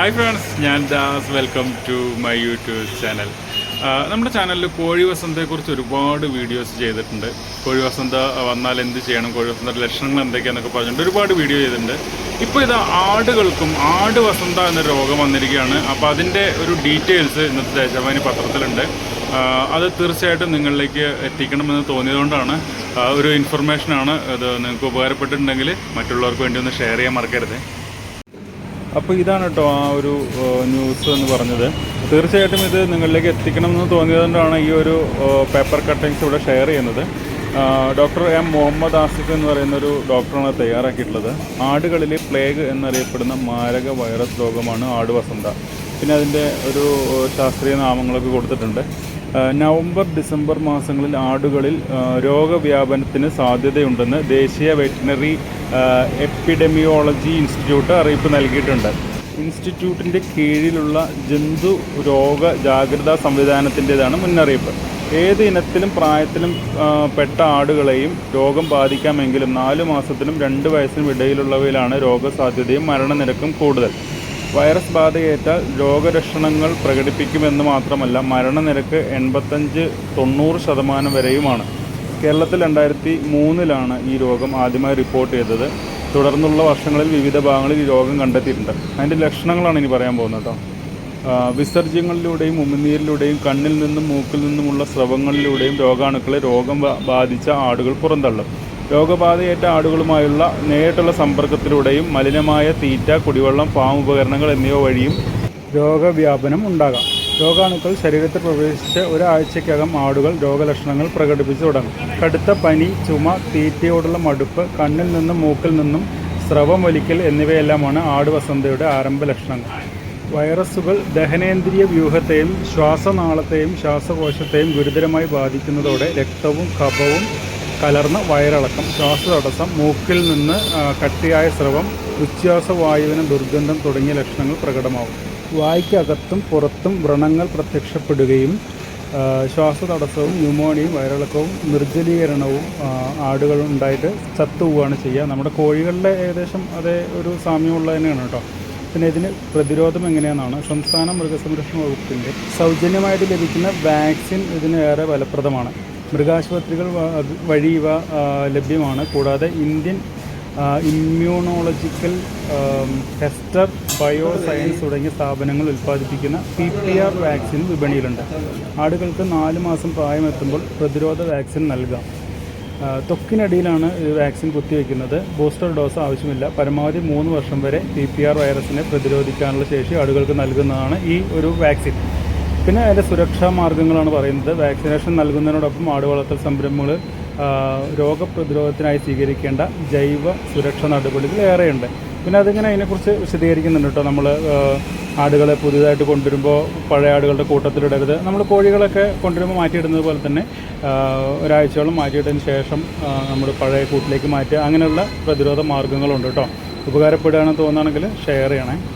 Hi friends ഞാൻ Das. Welcome to my YouTube channel നമ്മുടെ ചാനലിൽ കോഴി വസന്തയെക്കുറിച്ച് ഒരുപാട് വീഡിയോസ് ചെയ്തിട്ടുണ്ട്. കോഴി വസന്ത വന്നാൽ എന്ത് ചെയ്യണം? കോഴി വസന്തയുടെ ലക്ഷണങ്ങൾ എന്തൊക്കെയാണെന്നൊക്കെ പറഞ്ഞിട്ടുണ്ട്. ഒരുപാട് വീഡിയോ ചെയ്തിട്ടുണ്ട്. ഇപ്പോൾ ഇത് ആടുകൾക്കും ആട് വസന്ത എന്ന രോഗം വന്നിരിക്കുകയാണ്. അപ്പോൾ അതിന്റെ ഒരു ഡീറ്റെയിൽസ് ഇന്നത്തെ ദേശാഭിമാനി പത്രത്തിലുണ്ട്. അത് തീർച്ചയായിട്ടും നിങ്ങളിലേക്ക് എത്തിക്കണമെന്ന് തോന്നിയതുകൊണ്ടാണ്. ഒരു ഇൻഫർമേഷനാണ് ഇത് നിങ്ങൾക്ക് ഉപകാരപ്പെട്ടിട്ടുണ്ടെങ്കിൽ മറ്റുള്ളവർക്ക് വേണ്ടി ഒന്ന് ഷെയർ ചെയ്യാൻ മറക്കരുത്. അപ്പോൾ ഇതാണ് കേട്ടോ ആ ഒരു ന്യൂസ് എന്ന് പറഞ്ഞത്. തീർച്ചയായിട്ടും ഇത് നിങ്ങളിലേക്ക് എത്തിക്കണം എന്ന് തോന്നിയതുകൊണ്ടാണ് ഈ ഒരു പേപ്പർ കട്ടിങ്സ് ഇവിടെ ഷെയർ ചെയ്യുന്നത്. ഡോക്ടർ എം മുഹമ്മദ് ആസിഫ് എന്ന് പറയുന്ന ഒരു ഡോക്ടറാണ് തയ്യാറാക്കിയിട്ടുള്ളത്. ആടുകളിലെ പ്ലേഗ് എന്നറിയപ്പെടുന്ന മാരക വൈറസ് രോഗമാണ് ആടുവസന്ത പിന്നെ അതിന്റെ ഒരു ശാസ്ത്രീയ നാമങ്ങളൊക്കെ കൊടുത്തിട്ടുണ്ട്. നവംബർ ഡിസംബർ മാസങ്ങളിൽ ആടുകളിൽ രോഗവ്യാപനത്തിന് സാധ്യതയുണ്ടെന്ന് ദേശീയ വെറ്റിനറി എപ്പിഡെമിയോളജി ഇൻസ്റ്റിറ്റ്യൂട്ട് അറിയിപ്പ് നൽകിയിട്ടുണ്ട്. ഇൻസ്റ്റിറ്റ്യൂട്ടിന്റെ കീഴിലുള്ള ജന്തു രോഗ ജാഗ്രതാ സംവിധാനത്തിന്റെതാണ് മുന്നറിയിപ്പ്. ഏത് ഇനത്തിലും പ്രായത്തിലും പെട്ട ആടുകളെയും രോഗം ബാധിക്കാമെങ്കിലും നാലു മാസത്തിനും രണ്ട് വയസ്സിനും ഇടയിലുള്ളവയിലാണ് രോഗസാധ്യതയും മരണനിരക്കും കൂടുതൽ. വൈറസ് ബാധയേറ്റാൽ രോഗലക്ഷണങ്ങൾ പ്രകടിപ്പിക്കുമെന്ന് മാത്രമല്ല മരണനിരക്ക് എൺപത്തഞ്ച് തൊണ്ണൂറ് ശതമാനം വരെയുമാണ്. കേരളത്തിൽ രണ്ടായിരത്തി മൂന്നിലാണ് ഈ രോഗം ആദ്യമായി റിപ്പോർട്ട് ചെയ്തത്. തുടർന്നുള്ള വർഷങ്ങളിൽ വിവിധ ഭാഗങ്ങളിൽ ഈ രോഗം കണ്ടെത്തിയിട്ടുണ്ട്. അതിന്റെ ലക്ഷണങ്ങളാണ് ഇനി പറയാൻ പോകുന്നത് കേട്ടോ. വിസർജ്യങ്ങളിലൂടെയും ഉമിനീരിലൂടെയും കണ്ണിൽ നിന്നും മൂക്കിൽ നിന്നുമുള്ള സ്രവങ്ങളിലൂടെയും രോഗാണുക്കളെ രോഗം ബാധിച്ച ആടുകൾ പുറന്തള്ളും രോഗബാധയേറ്റ ആടുകളുമായുള്ള നേരിട്ടുള്ള സമ്പർക്കത്തിലൂടെയും മലിനമായ തീറ്റ കുടിവെള്ളം ഫാം ഉപകരണങ്ങൾ എന്നിവ വഴിയും രോഗവ്യാപനം ഉണ്ടാകാം. രോഗാണുക്കൾ ശരീരത്തിൽ പ്രവേശിച്ച് ഒരാഴ്ചയ്ക്കകം ആടുകൾ രോഗലക്ഷണങ്ങൾ പ്രകടിപ്പിച്ചു തുടങ്ങും. കടുത്ത പനി ചുമ തീറ്റയോടുള്ള മടുപ്പ് കണ്ണിൽ നിന്നും മൂക്കിൽ നിന്നും സ്രവം വലിക്കൽ എന്നിവയെല്ലാമാണ് ആടുവസന്തയുടെ ആരംഭ ലക്ഷണങ്ങൾ. വൈറസുകൾ ദഹനേന്ദ്രിയ വ്യൂഹത്തെയും ശ്വാസനാളത്തെയും ശ്വാസകോശത്തെയും ഗുരുതരമായി ബാധിക്കുന്നതോടെ രക്തവും കഫവും കലർന്ന വയറിളക്കം ശ്വാസതടസ്സം മൂക്കിൽ നിന്ന് കട്ടിയായ സ്രവം ഉച്ഛ്വാസവായുവിന് ദുർഗന്ധം തുടങ്ങിയ ലക്ഷണങ്ങൾ പ്രകടമാകും വായ്ക്കകത്തും പുറത്തും വ്രണങ്ങൾ പ്രത്യക്ഷപ്പെടുകയും ശ്വാസതടസ്സവും ന്യൂമോണിയയും വയറിളക്കവും നിർജലീകരണവും ആടുകളുണ്ടായിട്ട് ചത്തുപോവുകയാണ് ചെയ്യുക. നമ്മുടെ കോഴികളുടെ ഏകദേശം അതേ ഒരു സാമ്യമുള്ളത് തന്നെയാണ് കേട്ടോ. പിന്നെ ഇതിന് പ്രതിരോധം എങ്ങനെയാണെന്നാണ് സംസ്ഥാന മൃഗസംരക്ഷണ വകുപ്പിന്റെ സൗജന്യമായിട്ട് ലഭിക്കുന്ന വാക്സിൻ ഇതിന് ഏറെ ഫലപ്രദമാണ്. മൃഗാശുപത്രികൾ വഴി ഇവ ലഭ്യമാണ്. കൂടാതെ Indian immunological tester bio science തുടങ്ങിയ സ്ഥാപനങ്ങൾ ഉൽപ്പാദിപ്പിക്കുന്ന പി പി ആർ വാക്സിൻ വിപണിയിലുണ്ട്. ആടുകൾക്ക് നാല് മാസം പ്രായമെത്തുമ്പോൾ പ്രതിരോധ വാക്സിൻ നൽകാം. തൊക്കിനടിയിലാണ് വാക്സിൻ കുത്തിവെക്കുന്നത്. ബൂസ്റ്റർ ഡോസ് ആവശ്യമില്ല. പരമാവധി മൂന്ന് വർഷം വരെ പി പി ആർ വൈറസിനെ പ്രതിരോധിക്കാനുള്ള ശേഷി ആടുകൾക്ക് നൽകുന്നതാണ് ഈ ഒരു വാക്സിൻ. പിന്നെ അതിന്റെ സുരക്ഷാ മാർഗങ്ങളാണ് പറയുന്നത്. വാക്സിനേഷൻ നൽകുന്നതിനോടൊപ്പം ആടുവളർത്തൽ സംരംഭങ്ങൾ രോഗപ്രതിരോധത്തിനായി സ്വീകരിക്കേണ്ട ജൈവ സുരക്ഷാ നടപടികൾ ഏറെയുണ്ട്. പിന്നെ അതിങ്ങനെ അതിനെക്കുറിച്ച് വിശദീകരിക്കുന്നുണ്ട് കേട്ടോ നമ്മൾ ആടുകളെ പുതിയതായിട്ട് കൊണ്ടുവരുമ്പോൾ പഴയ ആടുകളുടെ കൂട്ടത്തിലിടരുത്. നമ്മൾ കോഴികളൊക്കെ കൊണ്ടുവരുമ്പോൾ മാറ്റിയിടുന്നത് പോലെ തന്നെ ഒരാഴ്ചയോളം മാറ്റിയിട്ടതിന് ശേഷം നമ്മൾ പഴയ കൂട്ടിലേക്ക് മാറ്റുക. അങ്ങനെയുള്ള പ്രതിരോധ മാർഗങ്ങളുണ്ട് കേട്ടോ. ഉപകാരപ്പെടുകയാണെന്ന് തോന്നുകയാണെങ്കിൽ ഷെയർ ചെയ്യണേ.